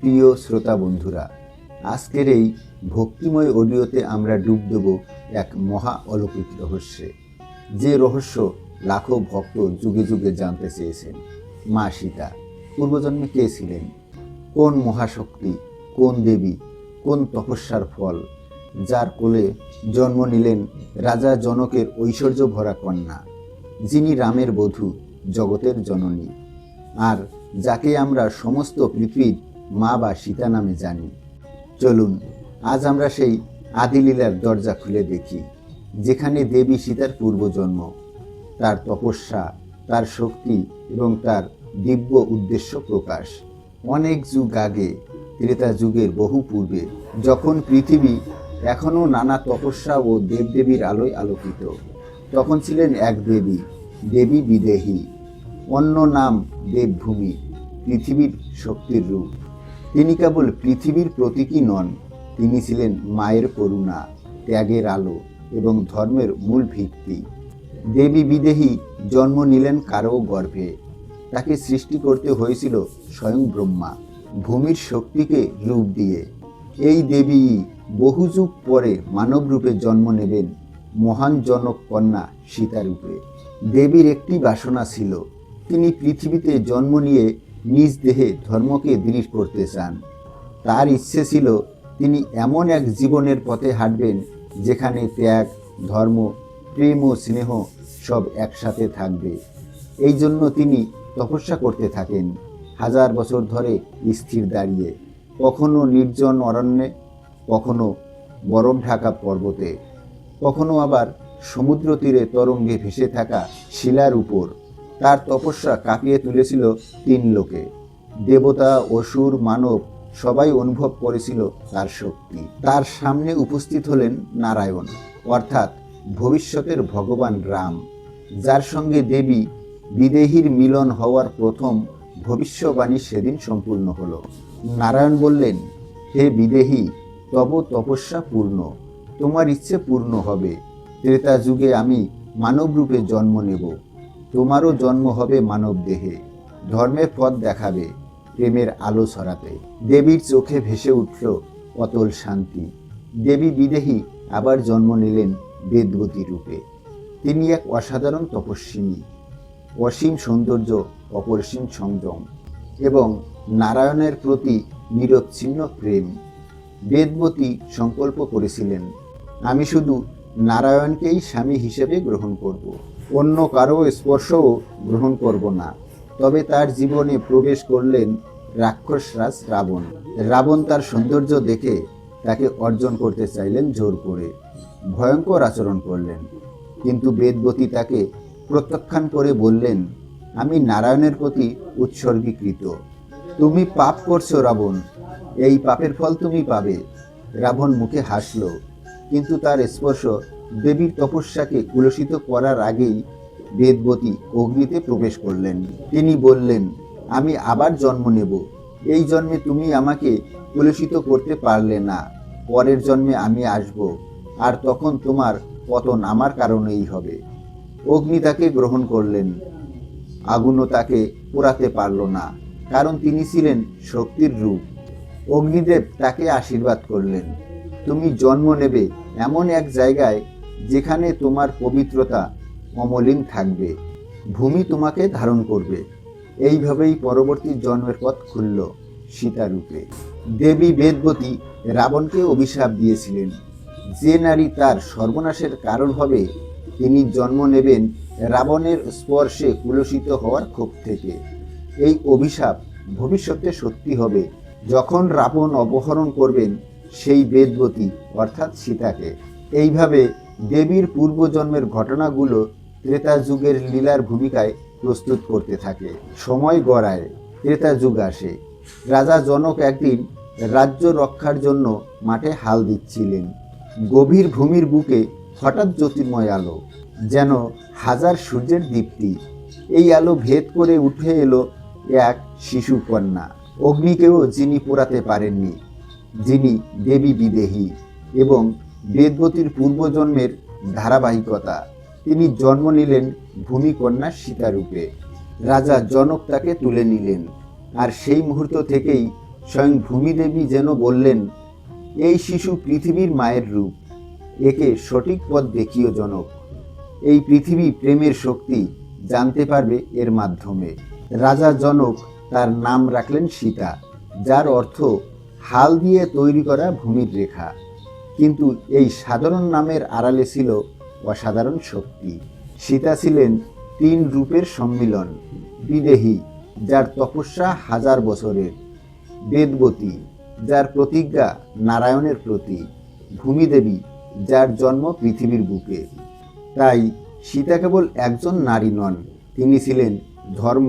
প্রিয় শ্রোতা বন্ধুরা, আজকের এই ভক্তিময় অডিওতে আমরা ডুব দেব এক মহা অলৌকিক রহস্যে, যে রহস্য লাখো ভক্ত যুগে যুগে জানতে চেয়েছেন। মা সীতা, পূর্বজন্মে কে ছিলেন? কোন মহাশক্তি, কোন দেবী, কোন তপস্যার ফল? যার কোলে জন্ম নিলেন রাজা জনকের ঐশ্বর্য ভরা কন্যা, যিনি রামের বধূ, জগতের জননী। আর যাকে আমরা সমস্ত পৃথিবীর মা বা সীতা নামে জানি। চলুন, আজ আমরা সেই আদিলীলার দরজা খুলে দেখি, যেখানে দেবী সীতার পূর্বজন্ম। তার তপস্যা, তার শক্তি এবং তার দিব্য উদ্দেশ্য প্রকাশ। অনেক যুগ আগে, ত্রেতা যুগের বহু পূর্বে, যখন পৃথিবী এখনও নানা তপস্যা ও দেবদেবীর আলোয় আলোকিত, তখন ছিলেন এক দেবী দেবী বিদেহী। অন্য নাম দেবভূমি, পৃথিবীর শক্তির রূপ। তিনি কেবল পৃথিবীর প্রতীকী নন, তিনি ছিলেন মায়ের করুণা, ত্যাগের আলো এবং ধর্মের মূল ভিত্তি। দেবী বিদেহী জন্ম নিলেন কারও গর্ভে। তাকে সৃষ্টি করতে হয়েছিল স্বয়ং ব্রহ্মা, ভূমির শক্তিকে রূপ দিয়ে। এই দেবী বহু যুগ পরে মানব রূপে জন্ম নেবেন মহান জনক কন্যা সীতারূপে। দেবীর একটি বাসনা ছিল, তিনি পৃথিবীতে জন্ম নিয়ে নিজ দেহে ধর্মকে দৃঢ় করতে চান। তার ইচ্ছে ছিল তিনি এমন এক জীবনের পথে হাঁটবেন যেখানে ত্যাগ, ধর্ম, প্রেম ও স্নেহ সব একসাথে থাকবে। এই জন্য তিনি তপস্যা করতে থাকেন হাজার বছর ধরে স্থির দাঁড়িয়ে। কখনো নির্জন অরণ্যে, কখনো বরফ ঢাকা পর্বতে, কখনো আবার সমুদ্র তীরে তরঙ্গে ভেসে থাকা শিলার উপর। তার তপস্যা কাঁপিয়ে তুলেছিল তিন লোকে। দেবতা, অসুর, মানব সবাই অনুভব করেছিল তার শক্তি। তার সামনে উপস্থিত হলেন নারায়ণ, অর্থাৎ ভবিষ্যতের ভগবান রাম। যার সঙ্গে দেবী বিদেহীর মিলন হওয়ার প্রথম ভবিষ্যবাণী সেদিন সম্পূর্ণ হলো। নারায়ণ বললেন, হে বিদেহী, তব তপস্যা পূর্ণ। তোমার ইচ্ছে পূর্ণ হবে। ত্রেতা যুগে আমি মানব রূপে জন্ম নেব। তোমারও জন্ম হবে মানব দেহে ধর্মের পথ দেখাবে প্রেমের আলো ছড়াতে। দেবীর চোখে ভেসে উঠল অতল শান্তি। দেবী বিদেহী আবার জন্ম নিলেন বেদবতী রূপে। তিনি এক অসাধারণ তপস্বিনী। অসীম সৌন্দর্য, অপরিসীম সংযম এবং নারায়ণের প্রতি নিরচ্ছিন্ন প্রেম। বেদবতী সংকল্প করেছিলেন, আমি শুধু নারায়ণকেই স্বামী হিসেবে গ্রহণ করব। অন্য কারও স্পর্শও গ্রহণ করব না। তবে তার জীবনে প্রবেশ করলেন রাক্ষসরাজ রাবণ রাবণ তার সৌন্দর্য দেখে তাকে অর্জন করতে চাইলেন জোর করে। ভয়ঙ্কর আচরণ করলেন। কিন্তু বেদবতী তাকে প্রত্যাখ্যান করে বললেন, আমি নারায়ণের প্রতি উৎসর্গীকৃত। তুমি পাপ করছ রাবণ। এই পাপের ফল তুমি পাবে। রাবণ মুখে হাসল, কিন্তু তার স্পর্শ দেবীর তপস্যাকে কুলসিত করার আগেই বেদবতী অগ্নিতে প্রবেশ করলেন। তিনি বললেন, আমি আবার জন্ম নেব। এই জন্মে তুমি আমাকে কুলসিত করতে পারলে না। পরের জন্মে আমি আসব। আর তখন তোমার পতন আমার কারণেই হবে। অগ্নি তাকে গ্রহণ করলেন। আগুনও তাকে পোড়াতে পারল না, কারণ তিনি ছিলেন শক্তির রূপ। অগ্নিদেব তাকে আশীর্বাদ করলেন, তুমি জন্ম নেবে এমন এক জায়গায় যেখানে তোমার পবিত্রতা অমলিন থাকবে, ভূমি তোমাকে ধারণ করবে। এইভাবেই পরবর্তী জন্মের পথ খুলল সীতারূপে। দেবী বেদবতী রাবণকে অভিশাপ দিয়েছিলেন। যে নারী তার সর্বনাশের কারণ হবে, তিনি জন্ম নেবেন রাবণের স্পর্শে কুলসিত হওয়ার ক্ষোভ থেকে। এই অভিশাপ ভবিষ্যতে সত্যি হবে। যখন রাবণ অপহরণ করবেন সেই বেদবতী, অর্থাৎ সীতাকে। এইভাবে দেবীর পূর্বজন্মের ঘটনাগুলো ত্রেতা যুগের লীলার ভূমিকায় প্রস্তুত করতে থাকে। সময় গড়ায়, ত্রেতা যুগ আসে। রাজা জনক একদিন রাজ্য রক্ষার জন্য মাঠে হাল দিচ্ছিলেন। গভীর ভূমির বুকে হঠাৎ জ্যোতির্ময় আলো, যেন হাজার সূর্যের দীপ্তি। এই আলো ভেদ করে উঠে এলো এক শিশু কন্যা অগ্নিকেও যিনি পোড়াতে পারেননি, যিনি দেবী বিদেহী এবং বেদবতীর পূর্বজন্মের ধারাবাহিকতা। তিনি জন্ম নিলেন ভূমিকন্যা সীতারূপে। রাজা জনক তাকে তুলে নিলেন। আর সেই মুহূর্ত থেকেই স্বয়ং ভূমিদেবী যেন বললেন, এই শিশু পৃথিবীর মায়ের রূপ। একে সঠিক পথ দেখিও জনক। এই পৃথিবী প্রেমের শক্তি জানতে পারবে এর মাধ্যমে। রাজা জনক তার নাম রাখলেন সীতা, যার অর্থ হাল দিয়ে তৈরি করা ভূমির রেখা। কিন্তু এই সাধারণ নামের আড়ালে ছিল অসাধারণ শক্তি। সীতা ছিলেন তিন রূপের সম্মিলন, বিদেহী, যার তপস্যা হাজার বছরের। বেদবতী, যার প্রতিজ্ঞা নারায়ণের প্রতি। ভূমিদেবী, যার জন্ম পৃথিবীর বুকে। তাই সীতা কেবল একজন নারী নন, তিনি ছিলেন ধর্ম,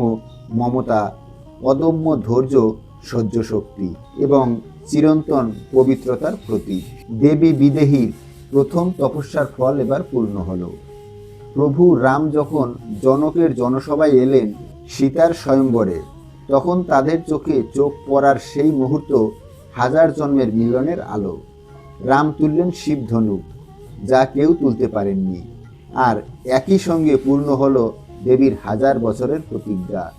মমতা, অদম্য ধৈর্য সহ্য শক্তি এবং চিরন্তন পবিত্রতার প্রতীক। দেবী বিদেহীর প্রথম তপস্যার ফল এবার পূর্ণ হল। প্রভু রাম যখন জনকের জনসভায় এলেন সীতার স্বয়ম্বরে, তখন তাদের চোখে চোখ পড়ার সেই মুহূর্ত হাজার জন্মের মিলনের আলো। রাম তুললেন শিবধনু, যা কেউ তুলতে পারেননি। আর একই সঙ্গে পূর্ণ হলো দেবীর হাজার বছরের প্রতিজ্ঞা।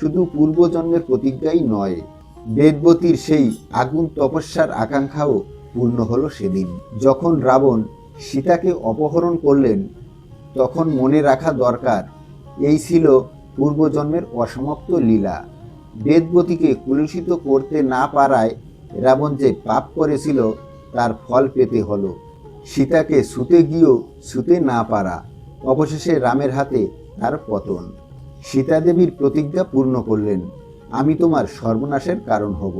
শুধু পূর্বজন্মের প্রতিজ্ঞাই নয় বেদবতীর সেই আগুন তপস্যার আকাঙ্ক্ষাও পূর্ণ হলো সেদিন। যখন রাবণ সীতাকে অপহরণ করলেন, তখন মনে রাখা দরকার, এই ছিল পূর্বজন্মের অসমাপ্ত লীলা। বেদবতীকে কুলুষিত করতে না পারায় রাবণ যে পাপ করেছিল, তার ফল পেতে হলো। সীতাকে ছুতে গিয়েও ছুতে না পারা, অবশেষে রামের হাতে তার পতন। সীতাদেবীর প্রতিজ্ঞা পূর্ণ করলেন। আমি তোমার সর্বনাশের কারণ হব।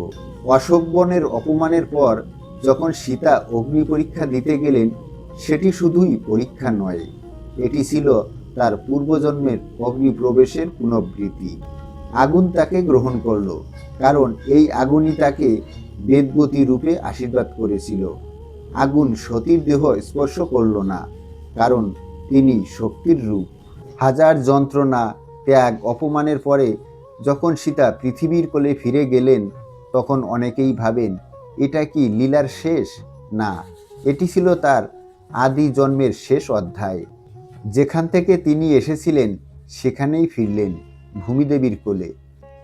অশোক বনের অপমানের পর যখন সীতা অগ্নি পরীক্ষা দিতে গেলেন, সেটি শুধুই পরীক্ষা নয়, এটি ছিল তার পূর্বজন্মের অগ্নি প্রবেশের পুনঃবৃত্তি। আগুন তাকে গ্রহণ করল, কারণ এই আগুনই তাকে বেদবতী রূপে আশীর্বাদ করেছিল। আগুন সতীর দেহ স্পর্শ করল না, কারণ তিনি শক্তির রূপ। হাজার যন্ত্রণা, ত্যাগ, অপমানের পরে যখন সীতা পৃথিবীর কোলে ফিরে গেলেন, তখন অনেকেই ভাবেন, এটা কি লীলার শেষ? না, এটি ছিল তার আদি জন্মের শেষ অধ্যায়। যেখান থেকে তিনি এসেছিলেন, সেখানেই ফিরলেন ভূমিদেবীর কোলে।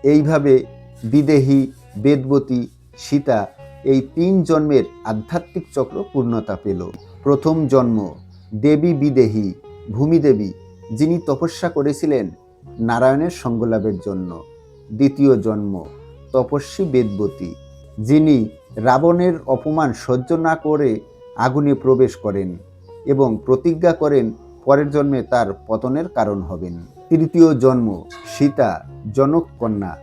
এইভাবে বিদেহী, বেদবতী সীতা এই তিন জন্মের আধ্যাত্মিক চক্র পূর্ণতা পেল। প্রথম জন্ম, দেবী বিদেহী, ভূমিদেবী, যিনি তপস্যা করেছিলেন নারায়ণের সঙ্গলাভের জন্য। দ্বিতীয় জন্ম, তপস্বী বেদবতী, যিনি রাবণের অপমান সহ্য না করে আগুনে প্রবেশ করেন এবং প্রতিজ্ঞা করেন পরের জন্মে তার পতনের কারণ হবেন। তৃতীয় জন্ম, সীতা, জনক কন্যা,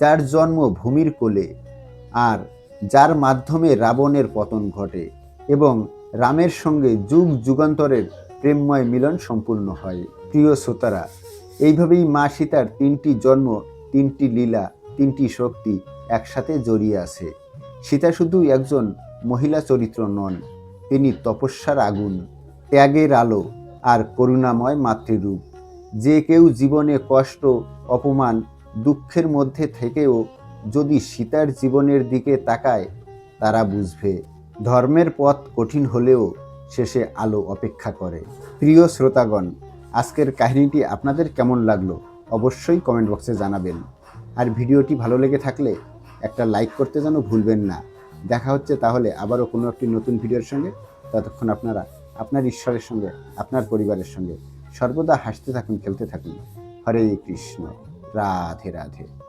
যার জন্ম ভূমির কোলে আর যার মাধ্যমে রাবণের পতন ঘটে এবং রামের সঙ্গে যুগ যুগান্তরের প্রেমময় মিলন সম্পূর্ণ হয়। প্রিয় শ্রোতারা এইভাবেই মা সীতার তিনটি জন্ম, তিনটি লীলা, তিনটি শক্তি একসাথে জড়িয়ে আছে। সীতা শুধু একজন মহিলা চরিত্র নন, তিনি তপস্যার আগুন, ত্যাগের আলো আর করুণাময় মাতৃরূপ। যে কেউ জীবনে কষ্ট, অপমান, দুঃখের মধ্যে থেকেও যদি সীতার জীবনের দিকে তাকায়, তারা বুঝবে ধর্মের পথ কঠিন হলেও শেষে আলো অপেক্ষা করে। প্রিয় শ্রোতাগণ আজকের কাহিনীটি আপনাদের কেমন লাগল অবশ্যই কমেন্ট বক্সে জানাবেন। আর ভিডিওটি ভালো লেগে থাকলে একটা লাইক করতে যেন ভুলবেন না। দেখা হচ্ছে তাহলে আবারও কোনো একটি নতুন ভিডিওর সঙ্গে। ততক্ষণ আপনারা আপনার ঈশ্বরের সঙ্গে, আপনার পরিবারের সঙ্গে সর্বদা হাসতে থাকুন, খেলতে থাকুন। হরে কৃষ্ণ। রাধে রাধে।